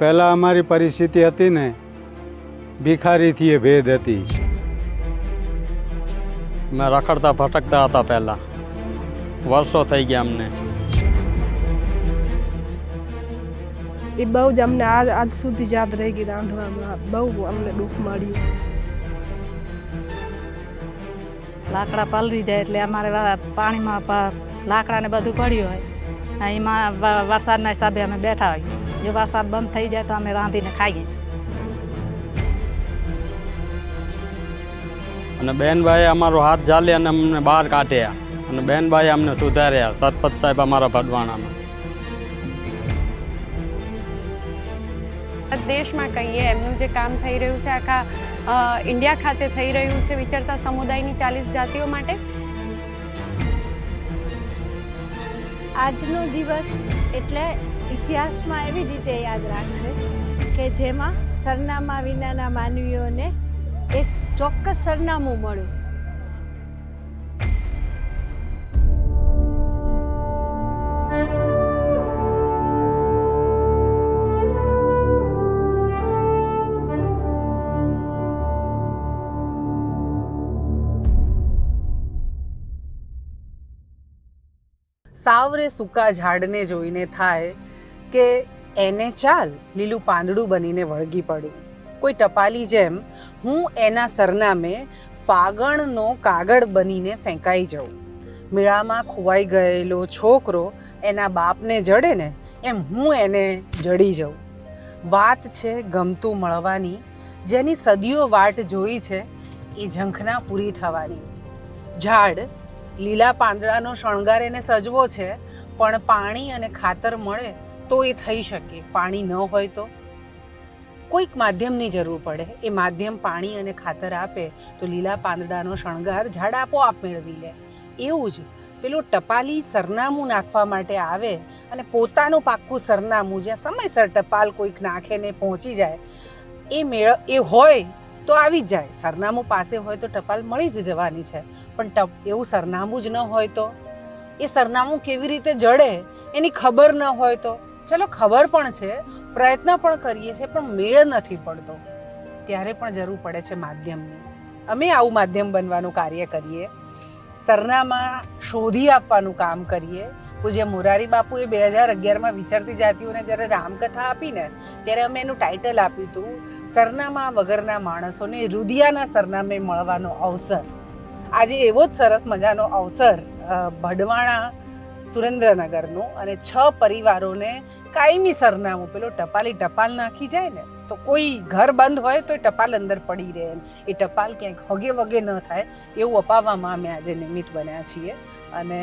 પહેલાં અમારી પરિસ્થિતિ હતી ને ભિખારીથી એ ભેદ હતી. મેં રખડતા ભટકતા હતા પહેલાં. વર્ષો થઈ ગયા અમને. એ બહુ જ અમને આજ આજ સુધી યાદ રહી ગઈ રાંધવામાં. બહુ અમને દુઃખ મળ્યું. લાકડા પલરી જાય એટલે અમારે પાણીમાં લાકડા લાકડાને બધું પડ્યું હોય. અને એમાં વરસાદના હિસાબે અમે બેઠા હોઈએ. જો વરસાદ બંધ થઈ જાય તો અમે રાંધીને ખાઈએ. અને બેનભાઈએ અમારો હાથ ઝાલી અને અમને બહાર કાઢ્યા. અને બેનભાઈ અમને સુધાર્યા. સતપત સાહેબ અમારા ભડવાણામાં દેશમાં કહીએ એમનું જે કામ થઈ રહ્યું છે આખા ઇન્ડિયા ખાતે થઈ રહ્યું છે વિચારતા સમુદાયની ચાલીસ જાતિઓ માટે. આજનો દિવસ એટલે ઇતિહાસમાં એવી રીતે યાદ રાખશે કે જેમાં સરનામા વિનાના માનવીઓને એક ચોક્કસ સરનામું મળ્યું. સાવરે સૂકા ઝાડને જોઈને થાય કે એને ચાલ લીલું પાંદડું બનીને વળગી પડ્યું કોઈ ટપાલી જેમ હું એના સરનામે ફાગણનો કાગળ બનીને ફેંકાઈ જાઉં. મેળામાં ખોવાઈ ગયેલો છોકરો એના બાપને જડે ને એમ હું એને જડી જાઉં. વાત છે ગમતું મળવાની, જેની સદીઓ વાટ જોઈ છે એ ઝંખના પૂરી થવાની. ઝાડ, લીલા પાંદડાનો શણગાર એને સજવો છે, પણ પાણી અને ખાતર મળે તો એ થઈ શકે, પાણી ન હોય તો. કોઈક માધ્યમની જરૂર પડે, એ માધ્યમ પાણી અને ખાતર આપે, તો લીલા પાંદડાનો શણગાર ઝાડ આપોઆપ મેળવી લે. એવું જ પેલું ટપાલી સરનામું નાખવા માટે આવે અને પોતાનું પાક્કું સરનામું જ્યાં સમયસર ટપાલ કોઈક નાખે ને પહોંચી જાય, એ મેળ, એ હોય તો આવી જ જાય. સરનામું પાસે હોય તો ટપાલ મળી જ જવાની છે, પણ ટપ, એવું સરનામું જ ન હોય તો? એ સરનામું કેવી રીતે જડે? એની ખબર ન હોય તો? ચલો ખબર પણ છે, પ્રયત્ન પણ કરીએ છીએ, પણ મેળ નથી પડતો. ત્યારે પણ જરૂર પડે છે માધ્યમની. અમે આવું માધ્યમ બનવાનું કાર્ય કરીએ. સરનામા શોધી આપવાનું કામ કરીએ. પૂજ્ય મોરારી બાપુએ બે હજાર અગિયારમાં વિચરતી જાતિઓને જ્યારે રામકથા આપીને, ત્યારે અમે એનું ટાઇટલ આપ્યું હતું, સરનામા વગરના માણસોને રુદિયાના સરનામે મળવાનો અવસર. આજે એવો જ સરસ મજાનો અવસર ભડવાણા સુરેન્દ્રનગરનું અને છ પરિવારોને કાયમી સરનામું પેલો ટપાલી ટપાલ નાખી જાય ને તો કોઈ ઘર બંધ હોય તો એ ટપાલ અંદર પડી રહે એમ. એ ટપાલ ક્યાંક હગે વગે ન થાય એવું અપાવવામાં અમે આજે નિમિત્ત બન્યા છીએ. અને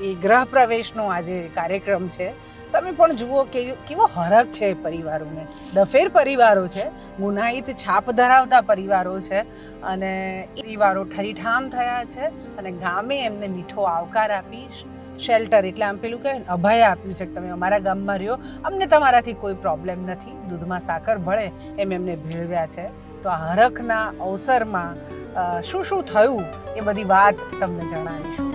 એ ગ્રહ પ્રવેશનો આજે કાર્યક્રમ છે. તમે પણ જુઓ કે કેવો હરખ છે પરિવારોને. દફેર પરિવારો છે, ગુનાહિત, છાપ ધરાવતા પરિવારો છે અને પરિવારો ઠરીઠામ થયા છે અને ગામે એમને મીઠો આવકાર આપી શેલ્ટર એટલે આમ પેલું કહેવાય અભય આપ્યું છે કે તમે અમારા ગામમાં રહ્યો, અમને તમારાથી કોઈ પ્રોબ્લેમ નથી. દૂધમાં સાકર ભળે એમ એમને ભેળવ્યા છે. તો આ હરખના અવસરમાં શું શું થયું એ બધી વાત તમને જણાવીશું.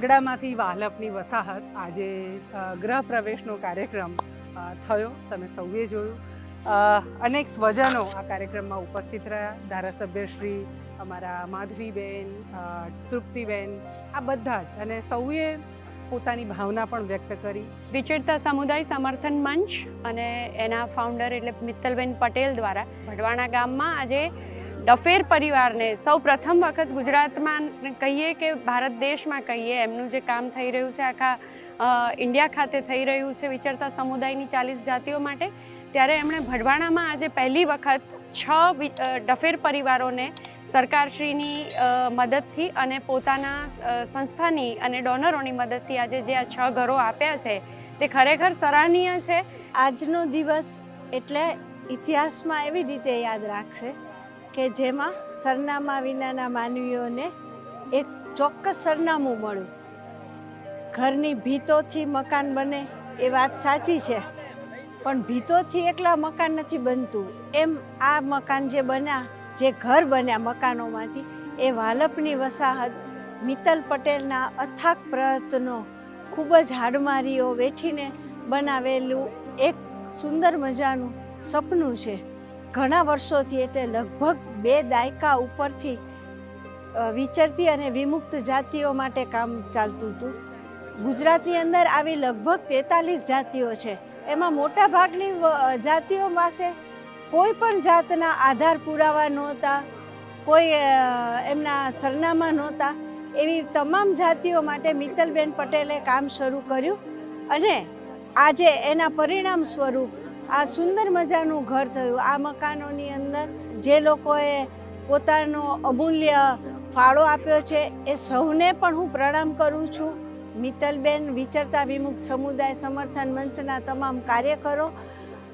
વગડામાંથી વાહલપની વસાહત આજે ગ્રહ પ્રવેશનો કાર્યક્રમ થયો, તમે સૌએ જોયું. અનેક સ્વજનો આ કાર્યક્રમમાં ઉપસ્થિત રહ્યા. ધારાસભ્ય શ્રી અમારા માધવીબેન તૃપ્તિબેન, આ બધા જ. અને સૌએ પોતાની ભાવના પણ વ્યક્ત કરી. વિચરતા સમુદાય સમર્થન મંચ અને એના ફાઉન્ડર એટલે મિત્તલબેન પટેલ દ્વારા ભડવાણા ગામમાં આજે ડફેર પરિવારને સૌ પ્રથમ વખત ગુજરાતમાં કહીએ કે ભારત દેશમાં કહીએ, એમનું જે કામ થઈ રહ્યું છે, આખા ઇન્ડિયા ખાતે થઈ રહ્યું છે, વિચરતા સમુદાયની ચાલીસ જાતિઓ માટે, ત્યારે એમણે ભડવાણામાં આજે પહેલી વખત છ ડફેર પરિવારોને સરકારશ્રીની મદદથી અને પોતાના સંસ્થાની અને ડોનરોની મદદથી આજે જે આ છ ઘરો આપ્યા છે, તે ખરેખર સરાહનીય છે? આજનો દિવસ એટલે ઇતિહાસમાં એવી રીતે યાદ રાખશે કે જેમાં સરનામા વિનાના માનવીઓને એક ચોક્કસ સરનામું મળ્યું. ઘરની ભીતોથી મકાન બને એ વાત સાચી છે, પણ ભીતોથી એકલા મકાન નથી બનતું. એમ આ મકાન જે બન્યા, જે ઘર બન્યા મકાનોમાંથી, એ વાલપની વસાહત મિત્તલ પટેલના અથાક પ્રયત્નો ખૂબ જ હાડમારીઓ વેઠીને બનાવેલું એક સુંદર મજાનું સપનું છે. ઘણા વર્ષોથી એટલે લગભગ બે દાયકા ઉપરથી વિચરતી અને વિમુક્ત જાતિઓ માટે કામ ચાલતું હતું. ગુજરાતની અંદર આવી લગભગ તેતાલીસ જાતિઓ છે. એમાં મોટા ભાગની જાતિઓ પાસે કોઈ પણ જાતના આધાર પુરાવા નહોતા, કોઈ એમના સરનામા નહોતા. એવી તમામ જાતિઓ માટે મિત્તલબેન પટેલે કામ શરૂ કર્યું અને આજે એના પરિણામ સ્વરૂપ આ સુંદર મજાનું ઘર થયું. આ મકાનોની અંદર જે લોકોએ પોતાનો અમૂલ્ય ફાળો આપ્યો છે, એ સૌને પણ હું પ્રણામ કરું છું. મિત્તલબેન વિચરતા વિમુક્ત સમુદાય સમર્થન મંચના તમામ કાર્યકરો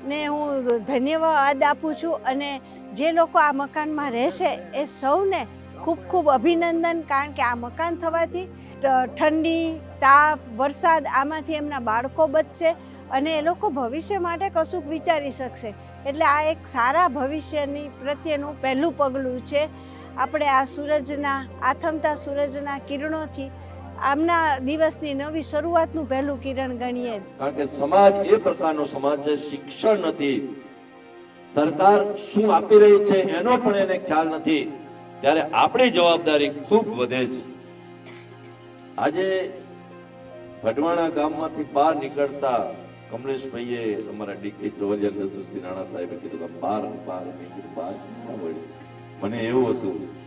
ને હું ધન્યવાદ આપું છું અને જે લોકો આ મકાનમાં રહેશે, એ સૌને ખૂબ ખૂબ અભિનંદન, કારણ કે આ મકાન થવાથી ઠંડી, તાપ, વરસાદ આમાંથી એમના બાળકો બચશે. અને એ લોકો ભવિષ્ય માટે કશુંક વિચારી શકશે. એટલે આ એક સારા ભવિષ્યની પ્રત્યેનું પહેલું પગલું છે આપણે આ સૂરજના, આથમતા સૂરજના કિરણોથી આમના દિવસની નવી શરૂઆતનું પહેલું કિરણ ગણીએ. કારણ કે સમાજ એ પ્રકારનો સમાજ છે, શિક્ષણ નથી. સરકાર શું આપી રહી છે એનો પણ એને ખ્યાલ નથી. ત્યારે આપણી જવાબદારી ખૂબ વધે છે. આજે ભટવાણા ગામમાંથી બહાર નીકળતા કમલેશભાઈએ અમારા ડીકે ચોવલિયા નસરસિંહ રાણા સાહેબે કીધું કે બાર બાર મેં કીધું બાર ના વળ્યું? મને એવું હતું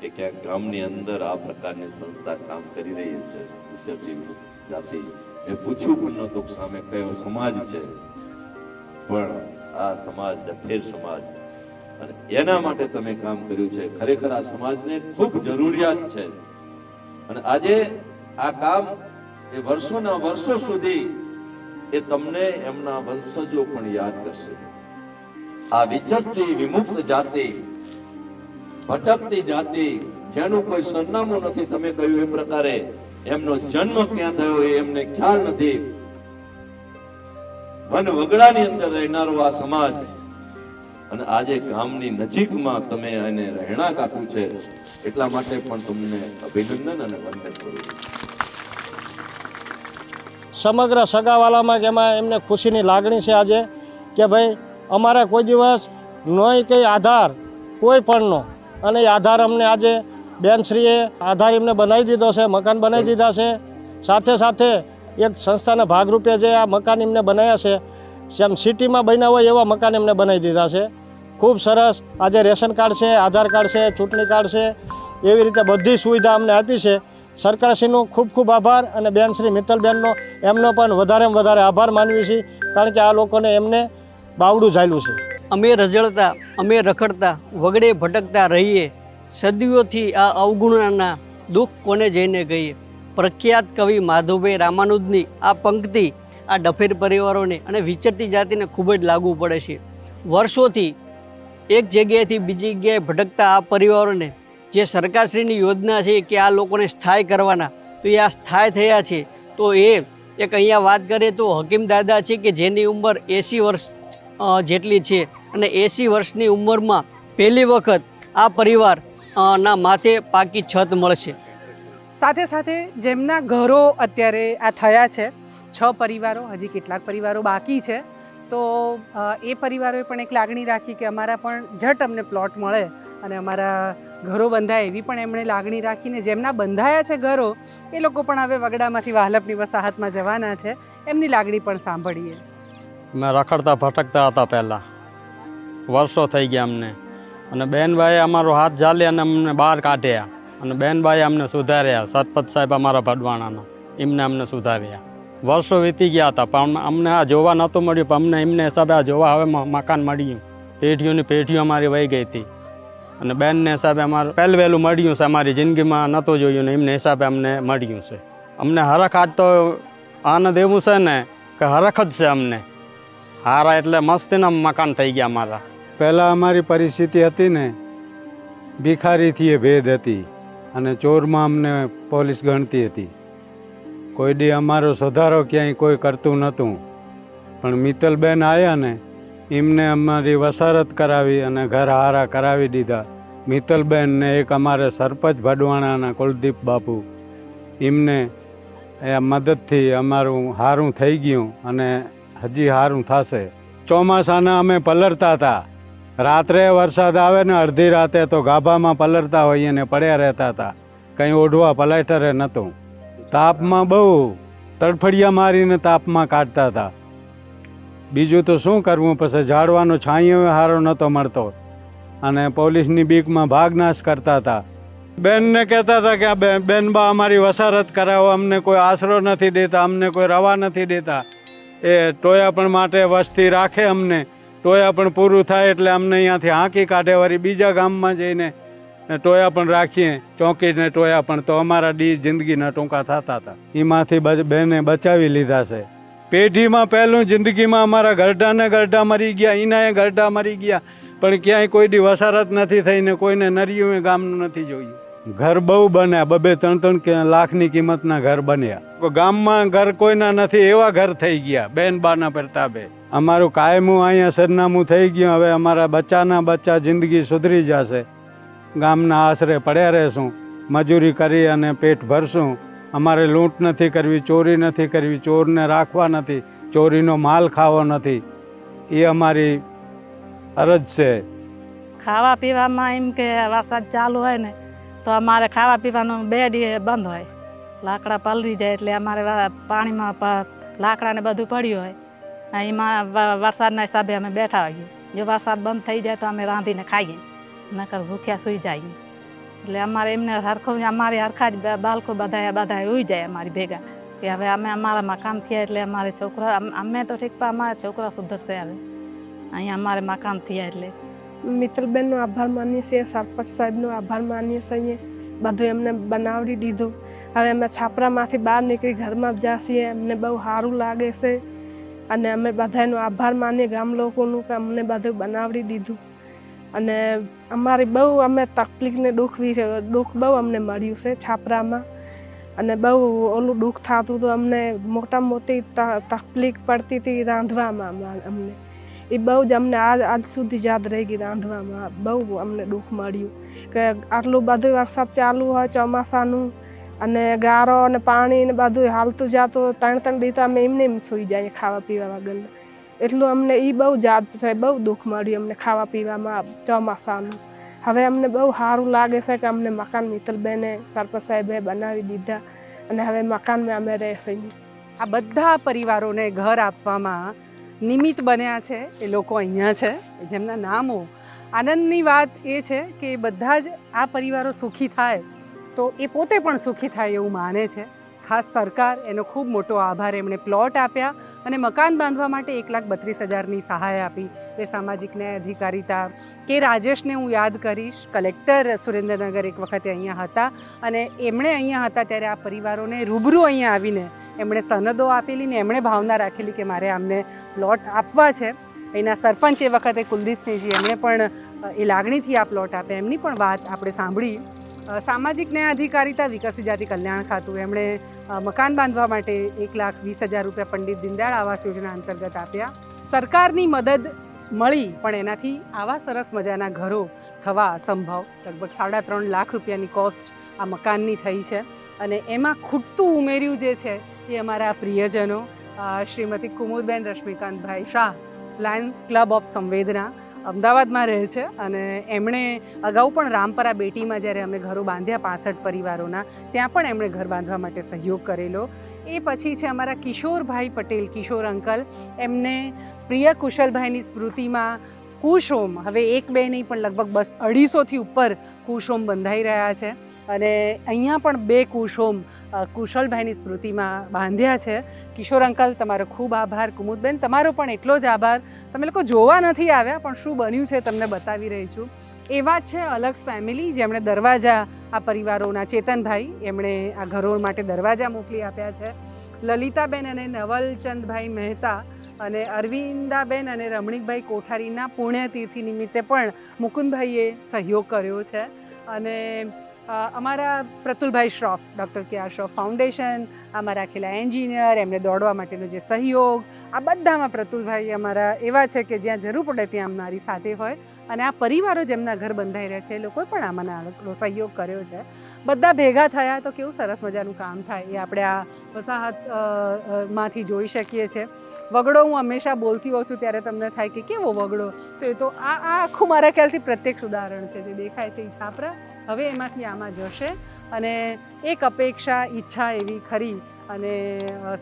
કે ક્યાંક ગામની અંદર આ પ્રકારની સંસ્થા કામ કરી રહી છે વિચરતી જાતિ. મેં પૂછ્યું પણ નહોતું સામે કયો સમાજ છે. પણ આ સમાજ ડફેર સમાજ. અને એના માટે તમે કામ કર્યું છે. ખરેખર આ સમાજને ખૂબ જરૂરિયાત છે. અને આજે આ કામ એ વર્ષોના વર્ષો સુધી એ તમને એમના વંશજો પણ યાદ કરશે. આ વિચરતી, વિમુક્ત જાતિ, ભટકતી જાતિ, જેનું કોઈ સરનામું નથી, તમે કહ્યું એ પ્રકારે એમનો જન્મ ક્યાં થયો એ એમને ખ્યાલ નથી. વન વગડાની અંદર રહેનારો આ સમાજ, અને આજે ગામની નજીકમાં તમે એને રહેણાંક આપ્યું છે, એટલા માટે પણ તમને અભિનંદન અને વંદન કરું છું. સમગ્ર સગાવાલામાં કે એમાં એમને ખુશીની લાગણી છે આજે કે ભાઈ, અમારે કોઈ દિવસ નોય કંઈ આધાર, કોઈ પણનો, અને એ આધાર અમને આજે બેનશ્રીએ આધાર એમને બનાવી દીધો છે, મકાન બનાવી દીધા છે. સાથે સાથે એક સંસ્થાના ભાગરૂપે જે આ મકાન એમને બનાવ્યા છે, જેમ સિટીમાં બન્યા હોય એવા મકાન એમને બનાવી દીધા છે. ખૂબ સરસ આજે રેશન કાર્ડ છે, આધાર કાર્ડ છે, ચૂંટણી કાર્ડ છે, એવી રીતે બધી સુવિધા અમને આપી છે. સરકારશ્રીનો ખૂબ ખૂબ આભાર અને બેન શ્રી મિત્તલબેનનો એમનો પણ વધારેમાં વધારે આભાર માનવી છીએ કારણ કે આ લોકોને એમને બાવડું ઝાલ્યું છે. અમે રઝળતા અમે રખડતા, વગડે ભટકતા રહીએ. સદીઓથી આ અવગુણના દુઃખ કોને જઈને ગઈએ પ્રખ્યાત કવિ માધવભાઈ રામાનુજની આ પંક્તિ આ ડફેર પરિવારોને અને વિચરતી જાતિને ખૂબ જ લાગુ પડે છે. વર્ષોથી એક જગ્યાએથી બીજી જગ્યાએ ભટકતા આ પરિવારોને જે સરકારશ્રીની યોજના છે કે આ લોકોને સ્થાય કરવાના, તો એ આ સ્થાય થયા છે. તો એ એક અહીંયા વાત કરીએ તો હકીમ દાદા છે કે જેની ઉંમર એંસી વર્ષ જેટલી છે અને એંસી વર્ષની ઉંમરમાં પહેલી વખત આ પરિવાર ના માથે પાકી છત મળશે. સાથે સાથે જેમના ઘરો અત્યારે આ થયા છે, છ પરિવારો, હજી કેટલાક પરિવારો બાકી છે તો એ પરિવારોએ પણ એક લાગણી રાખી કે અમારા પણ ઝટ અમને પ્લોટ મળે અને અમારા ઘરો બંધાય એવી પણ એમણે લાગણી રાખીને જેમના બંધાયા છે ઘરો, એ લોકો પણ હવે વગડામાંથી વાહલપની વસાહતમાં જવાના છે. એમની લાગણી પણ સાંભળીએ. મેં રખડતા ભટકતા હતા પહેલાં. વર્ષો થઈ ગયા અમને. અને બહેનભાઈએ અમારો હાથ ઝાલી અને અમને બહાર કાઢ્યા. અને બહેનભાઈએ અમને સુધાર્યા. સતપત સાહેબ અમારા ભડવાણાના. એમને અમને સુધાર્યા. વર્ષો વીતી ગયા હતા, પણ અમને આ જોવા નહોતું મળ્યું, પણ અમને એમને હિસાબે આ જોવા હવે મકાન મળ્યું. પેઢીઓની પેઢીઓ અમારી વહી ગઈ હતી. અને બેનને હિસાબે અમારે પહેલું વહેલું મળ્યું છે, અમારી જિંદગીમાં નહોતું જોયું ને એમને હિસાબે અમને મળ્યું છે. અમને હરખ આજ તો આનંદ એવું છે ને કે હરખ જ છે અમને. હારા એટલે મસ્તીના મકાન થઈ ગયા અમારા. પહેલાં અમારી પરિસ્થિતિ હતી ને, ભિખારીથી એ ભેદ હતી અને ચોરમાં અમને પોલીસ ગણતી હતી. કોઈ દી અમારો સુધારો ક્યાંય કોઈ કરતું નહોતું. પણ મિત્તલબેન આવ્યા ને, એમને અમારી વસારત કરાવી અને ઘર હારા કરાવી દીધા. મિત્તલબેનને એક અમારે સરપંચ ભડવાણાના કુલદીપ બાપુ. એમને એ મદદથી અમારું હારું થઈ ગયું અને હજી હારું થશે. ચોમાસાના અમે પલરતા હતા. રાત્રે વરસાદ આવે ને અડધી રાતે તો ગાભામાં પલરતા હોઈએ ને પડ્યા રહેતા હતા. કંઈ ઓઢવા પલાટરે નહોતું. તાપમાં બહુ તડફડિયા મારીને તાપમાં કાઢતા હતા. બીજું તો શું કરવું? પછી ઝાડવાનો છાંયો હારો નહોતો મળતો. અને પોલીસની બીકમાં ભાગનાશ કરતા હતા. બેનને કહેતા હતા કે આ બે- બેનબા અમારી વસારત કરાવો, અમને કોઈ આશરો નથી દેતા, અમને કોઈ રવા નથી દેતા. એ ટોયા પણ માટે વસ્તી રાખે અમને. ટોયા પણ પૂરું થાય એટલે અમને અહીંયાથી હાંકી કાઢે વળી બીજા ગામમાં જઈને ટોયા પણ રાખીએ ચોંકીને ટોયા પણ તો અમારા ડી જિંદગીના ટૂંકા થતા હતા. એમાંથી બેને બચાવી લીધા છે. પેઢીમાં પહેલું જિંદગીમાં અમારા ગરડાને ગરડા મરી ગયા એનાએ ગરડા મરી ગયા પણ ક્યાંય કોઈ દી વસારત નથી થઈને કોઈને નરિયું ગામનું નથી જોયું. ઘર બહુ બન્યા બબે ત્રણ ત્રણ કે લાખની કિંમતના ઘર બન્યા. ગામમાં ઘર કોઈના નથી એવા ઘર થઈ ગયા બેન બાના પ્રતાપે. અમારું કાયમું અહીંયા સરનામું થઈ ગયું હવે અમારા બચ્ચાના બચ્ચા જિંદગી સુધરી જશે. ગામના આશરે પડ્યા રહેશું, મજૂરી કરી અને પેટ ભરશું. અમારે લૂંટ નથી કરવી, ચોરી નથી કરવી, ચોરને રાખવા નથી, ચોરીનો માલ ખાવો નથી. એ અમારી અરજ છે. ખાવા પીવામાં એમ કે વરસાદ ચાલુ હોય ને, તો અમારે ખાવા પીવાનું બે દી બંધ હોય. લાકડા પલરી જાય એટલે અમારે પાણીમાં લાકડાને બધું પડ્યું હોય. એમાં વરસાદના હિસાબે અમે બેઠા હોઈએ. જો વરસાદ બંધ થઈ જાય તો અમે રાંધીને ખાઈએ. નકર ભૂખ્યા સૂઈ જાય. એટલે અમારે એમને હરખો અમારે હરખા જ બાળકો બધા બધા ઉઈ જાય અમારી ભેગા. કે હવે અમે અમારા મકાન થયા એટલે અમારે છોકરા અમે તો ઠીક, પણ અમારા છોકરા સુધરશે હવે. અહીંયા અમારે મકાન થયા એટલે. મિત્રબેનનો આભાર માનીએ છીએ, સરપંચ સાહેબનો આભાર માનીએ છીએ. બધું એમને બનાવડી દીધું. હવે અમે છાપરામાંથી બહાર નીકળી ઘરમાં જ છીએ અમને બહુ સારું લાગે છે. અને અમે બધાનો આભાર માનીએ ગામ લોકોનું કે અમને બધું બનાવડી દીધું. અને અમારી બહુ અમે તકલીફને દુઃખ વિશે દુઃખ બહુ અમને મળ્યું છે છાપરામાં. અને બહુ ઓલું દુઃખ થતું હતું, અમને મોટા મોટી તકલીફ પડતી હતી રાંધવામાં અમા- અમને. એ બહુ જ અમને આજ આજ સુધી યાદ રહી ગઈ રાંધવામાં. બહુ અમને દુઃખ મળ્યું કે આટલું બધું વરસાદ ચાલુ હોય, ચોમાસાનું, અને ગારો અને પાણી ને બધું હાલતું જાતું ત્રણ ત્રણ દીતા અમે એમને એમ સૂઈ જાય ખાવા પીવા વગર એટલું અમને એ બહુ યાદ છે બહુ દુઃખ મળ્યું અમને ખાવા પીવામાં ચોમાસાનું. હવે અમને બહુ સારું લાગે છે કે અમને મકાન મિત્તલબેને સરપંચ સાહેબે બનાવી દીધા અને હવે મકાનમાં અમે રહેશે. આ બધા પરિવારોને ઘર આપવામાં નિમિત્ત બન્યા છે એ લોકો અહીંયા છે જેમના નામો. આનંદની વાત એ છે કે બધા જ આ પરિવારો સુખી થાય તો એ પોતે પણ સુખી થાય એવું માને છે. ખાસ સરકાર એનો ખૂબ મોટો આભાર એમણે પ્લોટ આપ્યા અને મકાન બાંધવા માટે એક લાખ બત્રીસ હજારની સહાય આપી. એ સામાજિક ન્યાય અધિકારીતા કે રાજેશને હું યાદ કરીશ. કલેક્ટર સુરેન્દ્રનગર એક વખતે અહીંયા હતા અને એમણે અહીંયા હતા ત્યારે આ પરિવારોને રૂબરૂ અહીંયા આવીને એમણે સનદો આપેલી ને એમણે ભાવના રાખેલી કે મારે આમને પ્લોટ આપવા છે. એના સરપંચ એ વખતે કુલદીપસિંહજી એમણે પણ એ લાગણીથી આ પ્લોટ આપ્યા. એમની પણ વાત આપણે સાંભળી. સામાજિક ન્યાય અધિકારીતા વિકસિત જાતિ કલ્યાણ ખાતું. એમણે મકાન બાંધવા માટે એક લાખ વીસ હજાર રૂપિયા પંડિત દીનદયાળ આવાસ યોજના અંતર્ગત આપ્યા. સરકારની મદદ મળી, પણ એનાથી આવા સરસ મજાના ઘરો થવા અસંભવ. લગભગ સાડા ત્રણ લાખ રૂપિયાની કોસ્ટ આ મકાનની થઈ છે. અને એમાં ખૂટતું ઉમેર્યું જે છે, એ અમારા પ્રિયજનો Shrimati Kumudben Rashmikantbhai Shah, Lions Club of Samvedana અમદાવાદમાં રહે છે અને એમણે અગાઉ પણ રામપરા બેટીમાં જ્યારે અમે ઘરો બાંધ્યા પાસઠ પરિવારોના, ત્યાં પણ એમણે ઘર બાંધવા માટે સહયોગ કરેલો. એ પછી છે અમારા કિશોરભાઈ પટેલ, કિશોર અંકલ, એમને પ્રિય કુશલભાઈની સ્મૃતિમાં કુશોમ હવે એક બે નહીં, પણ લગભગ બસ અઢીસોથી ઉપર કુશોમ બંધાઈ રહ્યા છે. અને અહીંયા પણ બે કુશોમ કુશલભાઈની સ્મૃતિમાં બાંધ્યા છે. કિશોર અંકલ, તમારો ખૂબ આભાર. કુમુદબેન, તમારો પણ એટલો જ આભાર. તમે લોકો જોવા નથી આવ્યા, પણ શું બન્યું છે તમને બતાવી રહી છું. એવા જ છે અલગ ફેમિલી જેમણે દરવાજા આ પરિવારોના ચેતનભાઈ, એમણે આ ઘરો માટે દરવાજા મોકલી આપ્યા છે. લલિતાબેન અને નવલચંદભાઈ મહેતા અને અરવિંદાબેન અને રમણીકભાઈ કોઠારીના પુણ્યતિથિ નિમિત્તે પણ મુકુંદભાઈએ સહયોગ કર્યો છે. અને અમારા Pratulbhai Shroff, doctor K R Shroff foundation અમારા રાખેલા એન્જિનિયર, એમને દોડવા માટેનો જે સહયોગ, આ બધામાં પ્રતુલભાઈ અમારા એવા છે કે જ્યાં જરૂર પડે ત્યાં અમારી સાથે હોય અને આ પરિવારો જેમના ઘર બંધાઈ રહ્યા છે, એ લોકોએ પણ આમાં નાનકડો સહયોગ કર્યો છે. બધા ભેગા થયા તો કેવું સરસ મજાનું કામ થાય, એ આપણે આ વસાહતમાંથી જોઈ શકીએ છીએ વગડો હું હંમેશા બોલતી હોઉં છું ત્યારે તમને થાય કે કેવો વગડો? તો એ તો આ આ આખું મારા ખ્યાલથી પ્રત્યક્ષ ઉદાહરણ છે, જે દેખાય છે એ છાપરા. હવે એમાંથી આમાં જશે અને એક અપેક્ષા, ઈચ્છા એવી ખરી અને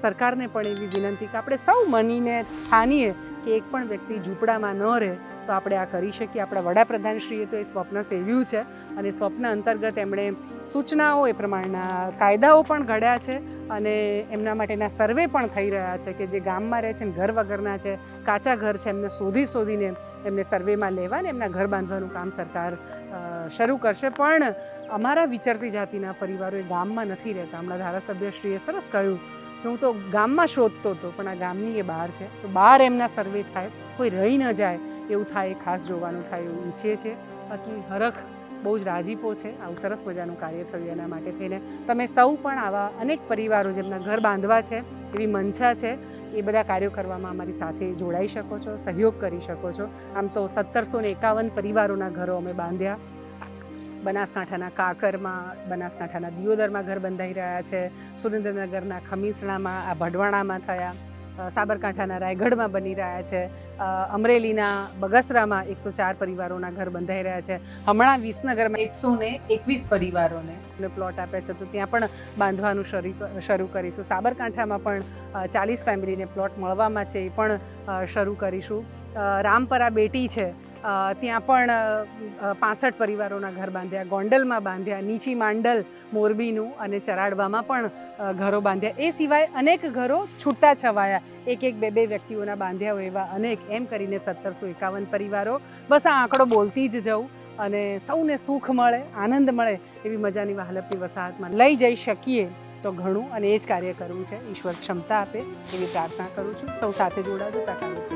સરકારને પણ એવી વિનંતી કે આપણે સૌ મનીને ઠાનીએ કે એક પણ વ્યક્તિ ઝૂંપડામાં ન રહે, તો આપણે આ કરી શકીએ. આપણા વડાપ્રધાનશ્રીએ તો એ સ્વપ્ન સેવ્યું છે અને સ્વપ્ન અંતર્ગત એમણે સૂચનાઓ, એ પ્રમાણના કાયદાઓ પણ ઘડ્યા છે અને એમના માટેના સર્વે પણ થઈ રહ્યા છે કે જે ગામમાં રહે છે ને ઘર વગરના છે, કાચા ઘર છે, એમને શોધી શોધીને એમને સર્વેમાં લેવા ને એમના ઘર બાંધવાનું કામ સરકાર શરૂ કરશે. પણ અમારા વિચરતી જાતિના પરિવારો એ ગામમાં નથી રહેતા. હમણાં ધારાસભ્યશ્રીએ સરસ કહ્યું હું તો ગામમાં શોધતો હતો, પણ આ ગામની એ બહાર છે. તો બહાર એમના સર્વે થાય, કોઈ રહી ન જાય, એવું થાય, એ ખાસ જોવાનું થાય, એવું ઈચ્છીએ છીએ બાકી હરખ બહુ જ રાજીપો છે. આવું સરસ મજાનું કાર્ય થયું એના માટે થઈને. તમે સૌ પણ આવા અનેક પરિવારો જેમના ઘર બાંધવા છે, એવી મંશા છે, એ બધા કાર્યો કરવામાં અમારી સાથે જોડાઈ શકો છો, સહયોગ કરી શકો છો. આમ તો સત્તરસો ને એકાવન પરિવારોના ઘરો અમે બાંધ્યા. બનાસકાંઠાના કાકરમાં, બનાસકાંઠાના દિયોદરમાં ઘર બંધાઈ રહ્યા છે. સુરેન્દ્રનગરના ખમીસણામાં, આ ભડવાણામાં થયા. સાબરકાંઠાના રાયગઢમાં બની રહ્યા છે. અમરેલીના બગસરામાં એકસો ચાર પરિવારોના ઘર બંધાઈ રહ્યા છે. હમણાં વિસનગરમાં એકસો ને એકવીસ પરિવારોને પ્લોટ આપ્યા છે. તો ત્યાં પણ બાંધવાનું શરૂ શરૂ કરીશું. સાબરકાંઠામાં પણ ચાલીસ ફેમિલીને પ્લોટ મળવામાં છે એ પણ શરૂ કરીશું. રામપરા બેટી છે. ત્યાં પણ પાસઠ પરિવારોના ઘર બાંધ્યા, ગોંડલમાં બાંધ્યા, નીચી માંડલ, મોરબીનું અને ચરાડવામાં પણ ઘરો બાંધ્યા. એ સિવાય અનેક ઘરો છૂટા છવાયા એક એક બે બે વ્યક્તિઓના બાંધ્યા હોય એવા અનેક. એમ કરીને સત્તરસો એકાવન પરિવારો. બસ આ આંકડો બોલતી જ જવું અને સૌને સુખ મળે, આનંદ મળે એવી મજાની વાહલપની વસાહતમાં લઈ જઈ શકીએ તો ઘણું અને એ જ કાર્ય કરવું છે. ઈશ્વર ક્ષમતા આપે એવી પ્રાર્થના કરું છું. સૌ સાથે જોડાજો તાકાત